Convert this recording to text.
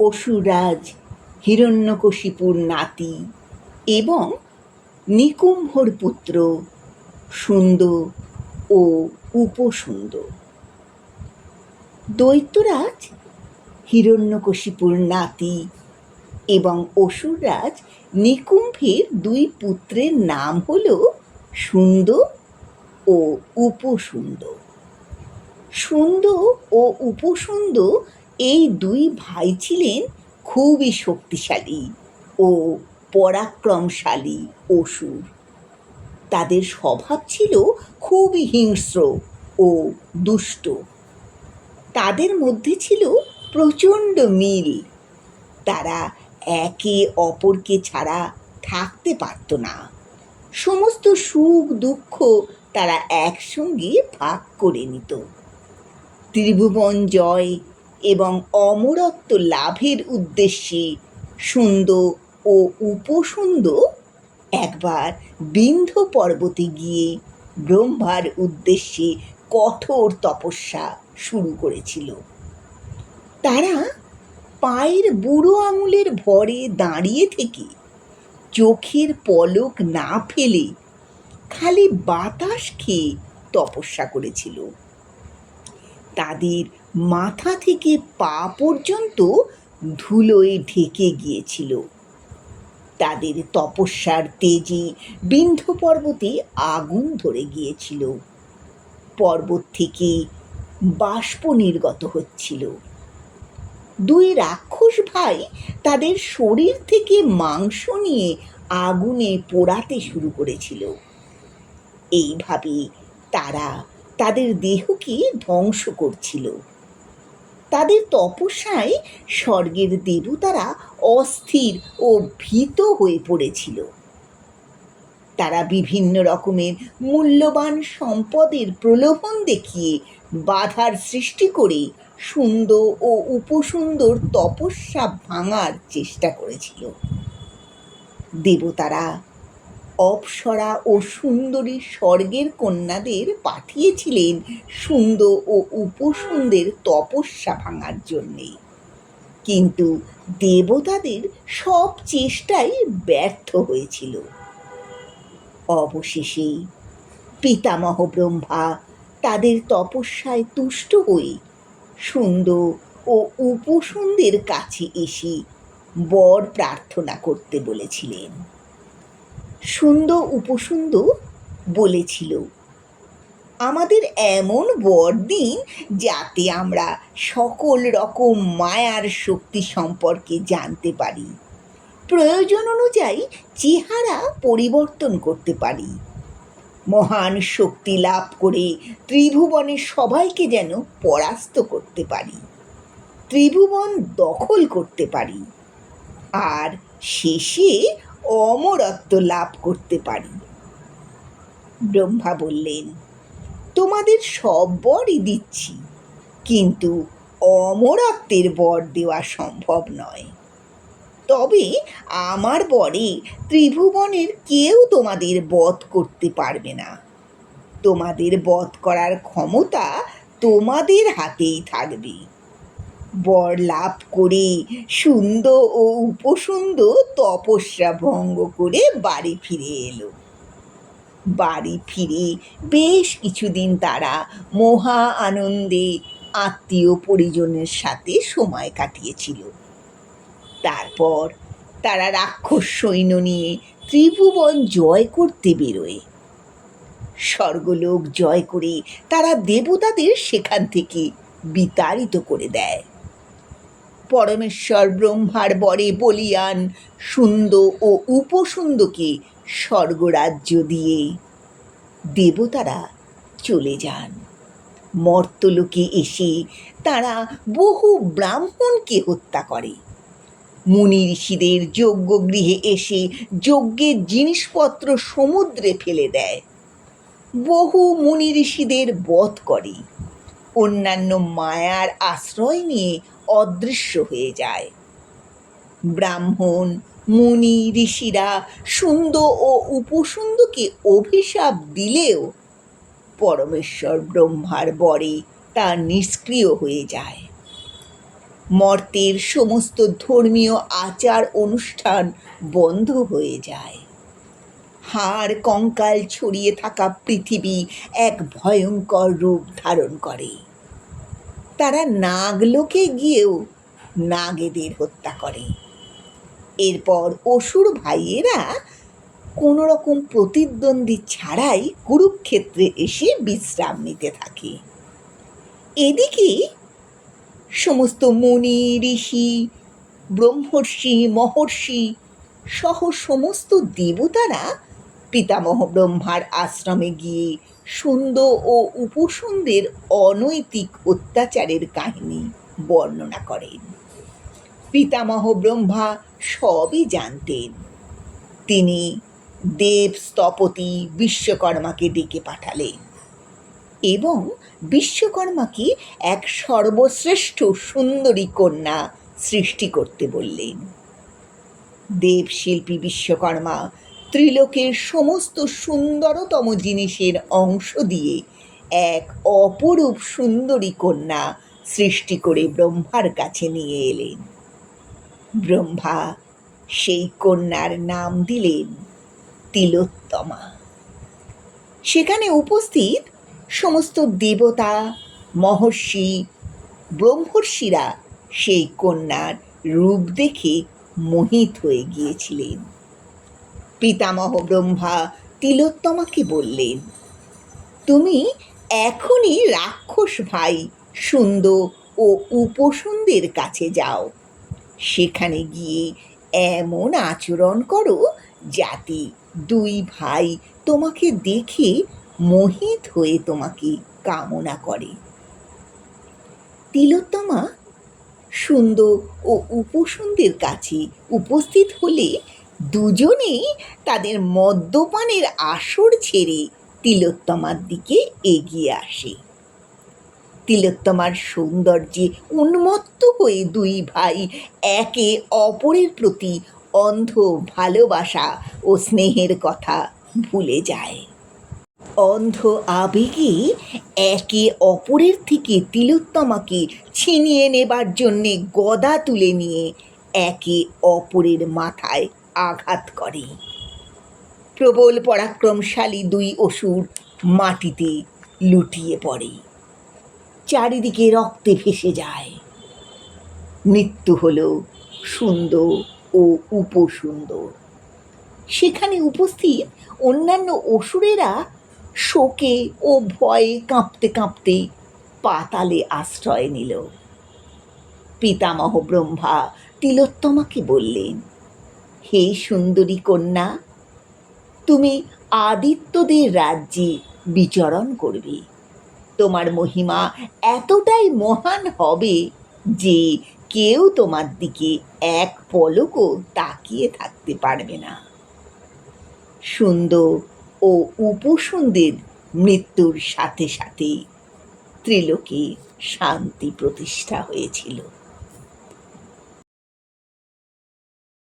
অসুরাজ হিরণ্যকশিপুর নাতি এবং নিকুম্ভর পুত্র সুন্দ ও উপসুন্দ। দৈত্যরাজ হিরণ্যকশিপুর নাতি এবং অসুররাজ নিকুম্ভের দুই পুত্রের নাম হল সুন্দ ও উপসুন্দ। সুন্দ ও উপসুন্দ এই দুই ভাই ছিলেন খুবই শক্তিশালী ও পরাক্রমশালী অসুর। তাদের স্বভাব ছিল খুবই হিংস্র ও দুষ্ট। তাদের মধ্যে ছিল প্রচণ্ড মিল। তারা একে অপরকে ছাড়া থাকতে পারত না। সমস্ত সুখ দুঃখ তারা একসঙ্গে ভাগ করে নিত। ত্রিভুবন জয় এবং অমরত্ব লাভের উদ্দেশ্যে সুন্দর ও উপসুন্দ একবার বিন্ধ্য পর্বতে গিয়ে ব্রহ্মার উদ্দেশ্যে কঠোর তপস্যা শুরু করেছিল। তারা পায়ের বুড়ো আঙুলের ভরে দাঁড়িয়ে থেকে চোখের পলক না ফেলে খালি বাতাস খেয়ে তপস্যা করেছিল। তাদের মাথা থেকে পা পর্যন্ত ধুলোয় ঢেকে গিয়েছিল। তাদের তপস্যার তেজে বিন্ধ্য পর্বতে আগুন ধরে গিয়েছিল। পর্বত থেকে বাষ্প নির্গত হচ্ছিল। দুই রাক্ষস ভাই তাদের শরীর থেকে মাংস নিয়ে আগুনে পোড়াতে শুরু করেছিল। এইভাবে তারা তাদের দেহকে ধ্বংস করছিল। তাদের তপস্যায় স্বর্গের দেবতারা অস্থির ও ভীত হয়ে পড়েছিল। তারা বিভিন্ন রকমের মূল্যবান সম্পদের প্রলোভন দেখিয়ে বাধার সৃষ্টি করে সুন্দর ও উপসুন্দর তপস্যা ভাঙার চেষ্টা করেছিল। দেবতারা অপ্সরা ও সুন্দরী স্বর্গের কন্যাদের পাঠিয়েছিলেন সুন্দর ও উপসুন্দের তপস্যা ভাঙার জন্যে কিন্তু দেবতাদের সব চেষ্টাই ব্যর্থ হয়েছিল। অবশেষে পিতামহ ব্রহ্মা তাদের তপস্যায় তুষ্ট হয়ে সুন্দর ও উপসুন্দের কাছে এসে বর প্রার্থনা করতে বলেছিলেন। সুন্দর উপসুন্দ বলেছিল। আমাদের এমন বর দিন যাতে আমরা সকল রকম মায়ার শক্তি সম্পর্কে জানতে পারি। প্রয়োজন অনুযায়ী চেহারা পরিবর্তন করতে পারি। মহান শক্তি লাভ করে ত্রিভুবনের সবাইকে যেন পরাস্ত করতে পারি। ত্রিভুবন দখল করতে পারি। আর শেষে অমরত্ব লাভ করতে পারি। ব্রহ্মা বললেন, তোমাদের সব বরই দিচ্ছি, কিন্তু অমরত্বের বর দেওয়া সম্ভব নয়। তবে আমার বরে ত্রিভুবনের কেউ তোমাদের বধ করতে পারবে না। তোমাদের বধ করার ক্ষমতা তোমাদের হাতেই থাকবে। বর লাভ করে সুন্দর ও উপসুন্দর তপস্যা ভঙ্গ করে বাড়ি ফিরে এলো। বাড়ি ফিরে বেশ কিছুদিন তারা মহা আনন্দে আত্মীয় পরিজনের সাথে সময় কাটিয়েছিল। তারপর তারা রাক্ষস সৈন্য নিয়ে ত্রিভুবন জয় করতে বেরোয়। স্বর্গলোক জয় করে তারা দেবতাদের সেখান থেকে বিতাড়িত করে দেয়। পরমেশ্বর ব্রহ্মার বরে বলিয়ান সুন্দ ও উপসুন্দকে স্বর্গরাজ্য দিয়ে। দেবতারা চলে যান। মর্তলোকে এসে তারা বহু ব্রাহ্মণকে হত্যা করে। মুনি ঋষিদের যজ্ঞগৃহে এসে যজ্ঞের জিনিসপত্র সমুদ্রে ফেলে দেয়। বহু মুনি ঋষিদের বধ করে। অন্যান্য মায়ার আশ্রয় নিয়ে অদৃশ্য হয়ে যায়। ব্রাহ্মণ, মুনি, ঋষিরা সুন্দর ও উপসুন্দকে অভিশাপ দিলেও পরমেশ্বর ব্রহ্মার বরে তা নিষ্ক্রিয় হয়ে যায়। মর্তের সমস্ত ধর্মীয় আচার অনুষ্ঠান বন্ধ হয়ে যায়। হাড়, কঙ্কাল ছড়িয়ে থাকা পৃথিবী এক ভয়ঙ্কর রূপ ধারণ করে। তারা নাগলোকে গিয়েও নাগেদের হত্যা করে। এরপর অসুর ভাইয়েরা কোনো রকম প্রতিদ্বন্দ্বী ছাড়াই কুরুক্ষেত্রে এসে বিশ্রাম নিতে থাকে। এদিকে সমস্ত মুনি, ঋষি, ব্রহ্মর্ষি, মহর্ষি সহ সমস্ত দেবতারা পিতামহ ব্রহ্মার আশ্রমে গিয়ে সুন্দ ও উপসুন্দের অনৈতিক অত্যাচারের কাহিনী বর্ণনা করেন। পিতামহ ব্রহ্মা সবই জানতেন। তিনি দেব স্থপতি বিশ্বকর্মাকে ডেকে পাঠালেন এবং বিশ্বকর্মাকে এক সর্বশ্রেষ্ঠ সুন্দরী কন্যা সৃষ্টি করতে বললেন। দেবশিল্পী বিশ্বকর্মা ত্রিলোকের সমস্ত সুন্দরতম জিনিসের অংশ দিয়ে এক অপরূপ সুন্দরী কন্যা সৃষ্টি করে ব্রহ্মার কাছে নিয়ে এলেন। ব্রহ্মা সেই কন্যার নাম দিলেন তিলোত্তমা। সেখানে উপস্থিত সমস্ত দেবতা, মহর্ষি, ব্রহ্মর্ষিরা সেই কন্যার রূপ দেখে মোহিত হয়ে গিয়েছিলেন। পিতামহ ব্রহ্মা তিলোত্তমাকে বললেন? তুমি এখনই রাক্ষস ভাই, সুন্দর ও উপসুন্দের কাছে যাও। সেখানে গিয়ে এমন আচরণ করো যাতে দুই ভাই তোমাকে দেখে মোহিত হয়ে তোমাকে কামনা করে। তিলোত্তমা সুন্দর ও উপসুন্দের কাছে উপস্থিত হলে দুজনেই তাদের মদ্যপানের আসর ছেড়ে তিলোত্তমার দিকে এগিয়ে আসে। তিলোত্তমার সৌন্দর্যে উন্মত্ত হয়ে দুই ভাই একে অপরের প্রতি অন্ধ ভালোবাসা ও স্নেহের কথা ভুলে যায়। অন্ধ আবেগে একে অপরের থেকে তিলোত্তমাকে ছিনিয়ে নেবার জন্যে গদা তুলে নিয়ে একে অপরের মাথায় আঘাত করে। প্রবল পরাক্রমশালী দুই অসুর মাটিতে লুটিয়ে পড়ে। চারিদিকে রক্তে ভেসে যায়। মৃত্যু হলো সুন্দর ও উপসুন্দর। সেখানে উপস্থিত অন্যান্য অসুরেরা শোকে ও ভয়ে কাঁপতে কাঁপতে পাতালে আশ্রয় নিল। পিতামহ ব্রহ্মা তিলোত্তমাকে বললেন হে সুন্দরী কন্যা, তুমি আদিত্যদের রাজ্যে বিচরণ করবে। তোমার মহিমা এতটাই মহান হবে যে কেউ তোমার দিকে এক পলকও তাকিয়ে থাকতে পারবে না। সুন্দর ও উপসুন্দের মৃত্যুর সাথে সাথে ত্রিলোকে শান্তি প্রতিষ্ঠা হয়েছিল।